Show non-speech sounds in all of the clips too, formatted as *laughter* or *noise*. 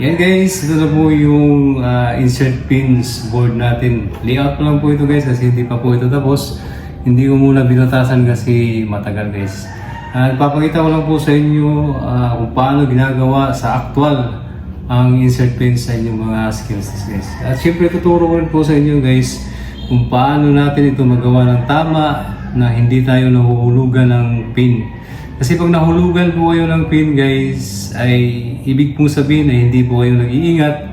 Yan guys, ito na po yung ah, insert pins board natin. Layout pa lang po ito guys kasi hindi pa po ito tapos. Hindi ko muna binutasan kasi matagal guys. Uh, papakita ko lang po sa inyo ah, kung paano ginagawa sa actual ang insert pins sa inyong mga skills guys. At syempre tuturo ko rin po sa inyo guys kung paano natin ito magawa ng tama na hindi tayo nahuhulugan ng pin. Kasi pag nahulugan po kayo ng pin guys, ay ibig pong sabihin na hindi po kayo nag-iingat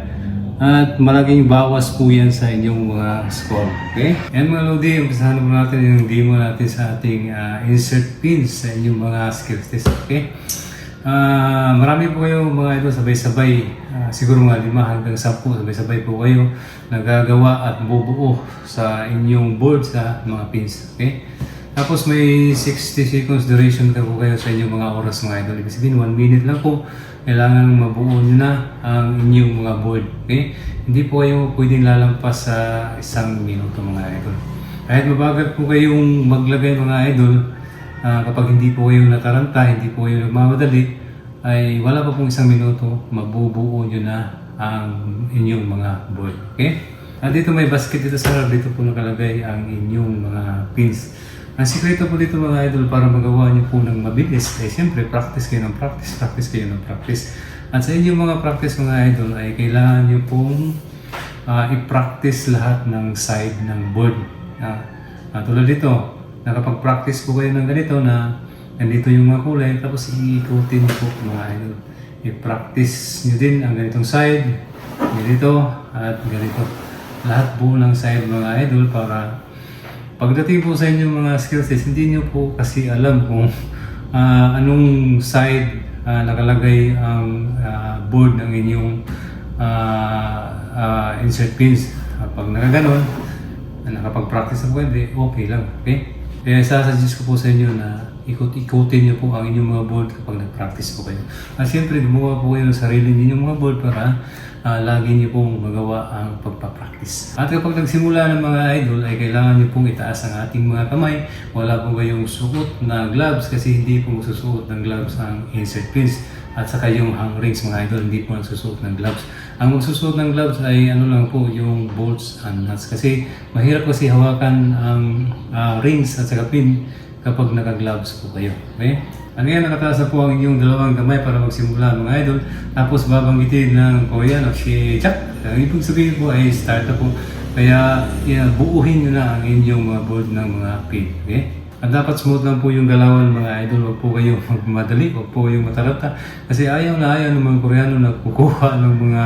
at malaking bawas po yan sa inyong mga score. Okay? Yan mga Lodi, umpisahan po natin yung demo natin sa ating ah, insert pins sa inyong mga skills test. Okay? Ah, marami po kayo mga ito sabay-sabay, ah, siguro mga lima hanggang sampu, sabay-sabay po kayo nagagawa at bubuo sa inyong board sa mga pins. Okay? Tapos may 60 seconds duration ka po kayo sa inyong mga oras mga idol. Ibig sabihin, 1 minute lang po. Kailangan mabuo nyo na ang inyong mga board. Okay? Hindi po kayo pwedeng lalampas sa isang minuto mga idol. Kahit mabagal po kayong maglagay mga idol, ah, kapag hindi po kayo nataranta, hindi po kayo nagmamadali, ay wala pa pong isang minuto, mabubuo nyo na ang inyong mga board. Okay? At dito may basket dito sa harap, dito po nakalagay ang inyong mga pins. Ang sikreto po dito mga idol para magawa niyo po ng mabilis ay siyempre practice kayo ng practice, practice kayo ng practice. At sa inyong mga practice mga idol ay kailangan niyo pong ah, i-practice lahat ng side ng board. Ah, ah, tulad dito, nakapag-practice po kayo ng ganito na ganito yung mga kulay tapos iikutin niyo po mga idol. I-practice niyo din ang ganitong side, ganito at ganito. Lahat po ng side mga idol para Pagdating po sa inyong mga skills test, hindi nyo po kasi alam kung ah, anong side ah, nakalagay ang ah, board ng inyong ah, ah, insert pins. Pag nakaganon, na nakapag-practice na po, hindi, okay lang. Okay? Kaya sasuggest ko po sa inyo na ikot-ikutin niyo po ang inyong mga board kapag nag-practice po kayo. At siyempre, gumawa po kayo ng sarili ninyong mga board para ah, lagi niyo pong magawa ang pagpapractice. At kapag nagsimula ng mga idol, ay kailangan niyo pong itaas ang ating mga kamay. Wala po kayong suot na gloves kasi hindi po susuot ng gloves ang insert pins. At saka yung hang rings mga idol, hindi po nagsusuot ng gloves. Ang magsusuot ng gloves ay ano lang po, yung bolts and nuts. Kasi mahirap kasi hawakan ang ah, rings at saka pin kapag naka-gloves po kayo. Okay? Ano yan, nakataas na po ang inyong dalawang kamay para magsimula mga idol. Tapos babanggitin ng Korean o si Chak. Ang ibig sabihin po ay start na po. Kaya yan, buuhin nyo na ang inyong mga board ng mga pin. Okay? At dapat smooth lang po yung galawan mga idol. Huwag po kayo magmadali. *laughs* Huwag po kayong mataranta. Kasi ayaw na ayaw ng mga Koreano na kukuha ng mga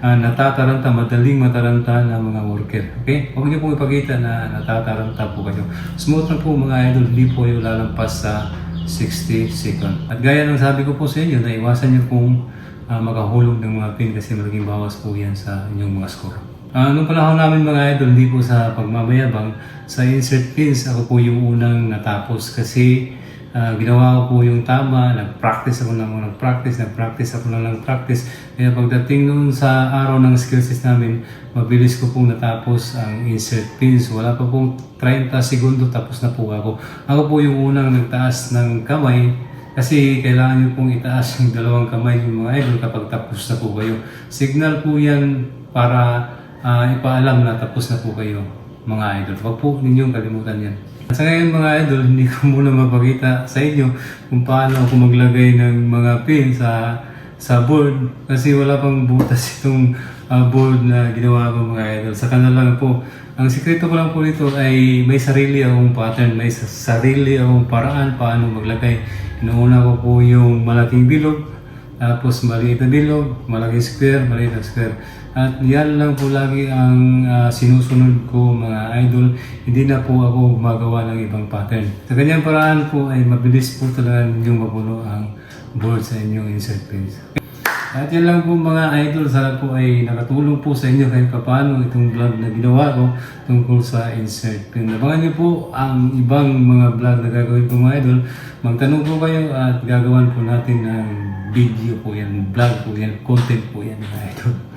ah, natataranta, madaling mataranta na mga worker. Okay? Huwag niyo pong ipakita na natataranta po kayo. Smooth lang po mga idol. Hindi po kayo lalampas sa 60 second. At gaya ng sabi ko po sa inyo, na iwasan niyo pong ah, makahulog ng mga pin kasi malaking bawas po yan sa inyong mga score. Ah, nung panahon namin mga idol, hindi po sa pagmamayabang, sa insert pins, ako po yung unang natapos kasi ah, ginawa ko po yung tama, nag-practice ako ng nag-practice, nag-practice ako ng nag-practice. Kaya pagdating nung sa araw ng skills test namin, mabilis ko pong natapos ang insert pins. Wala pa pong 30 segundo tapos na po ako. Ako po yung unang nagtaas ng kamay kasi kailangan nyo pong itaas *laughs* yung dalawang kamay yung mga idol kapag tapos na po kayo. Signal po yan para ah, ipaalam na tapos na po kayo mga idol. Huwag po ninyong kalimutan yan. Sa ngayon mga idol, *laughs* hindi ko muna mapakita sa inyo kung paano ako maglagay ng mga pin sa sa board kasi wala pang butas *laughs* itong ah, board na ginawa ko mga idol. Sa kanila lang po. Ang sikreto ko lang po nito ay may sarili akong pattern, may sa- sarili akong paraan paano maglagay. Inuuna ko po yung malaking bilog, tapos maliit na bilog, malaking square, maliit na square. At yan lang po lagi ang ah, sinusunod ko mga idol. Hindi na po ako gumagawa ng ibang pattern. Sa ganyang paraan po ay mabilis po talaga ninyong mapuno ang board sa inyong insert pins. At yan lang po mga idol, sana po ay nakatulong po sa inyo kahit paano itong vlog na ginawa ko tungkol sa insert pin. Abangan niyo po ang ibang mga vlog na gagawin ko mga idol. Magtanong po kayo at gagawan po natin ng video po yan, vlog po yan, content po yan mga idol.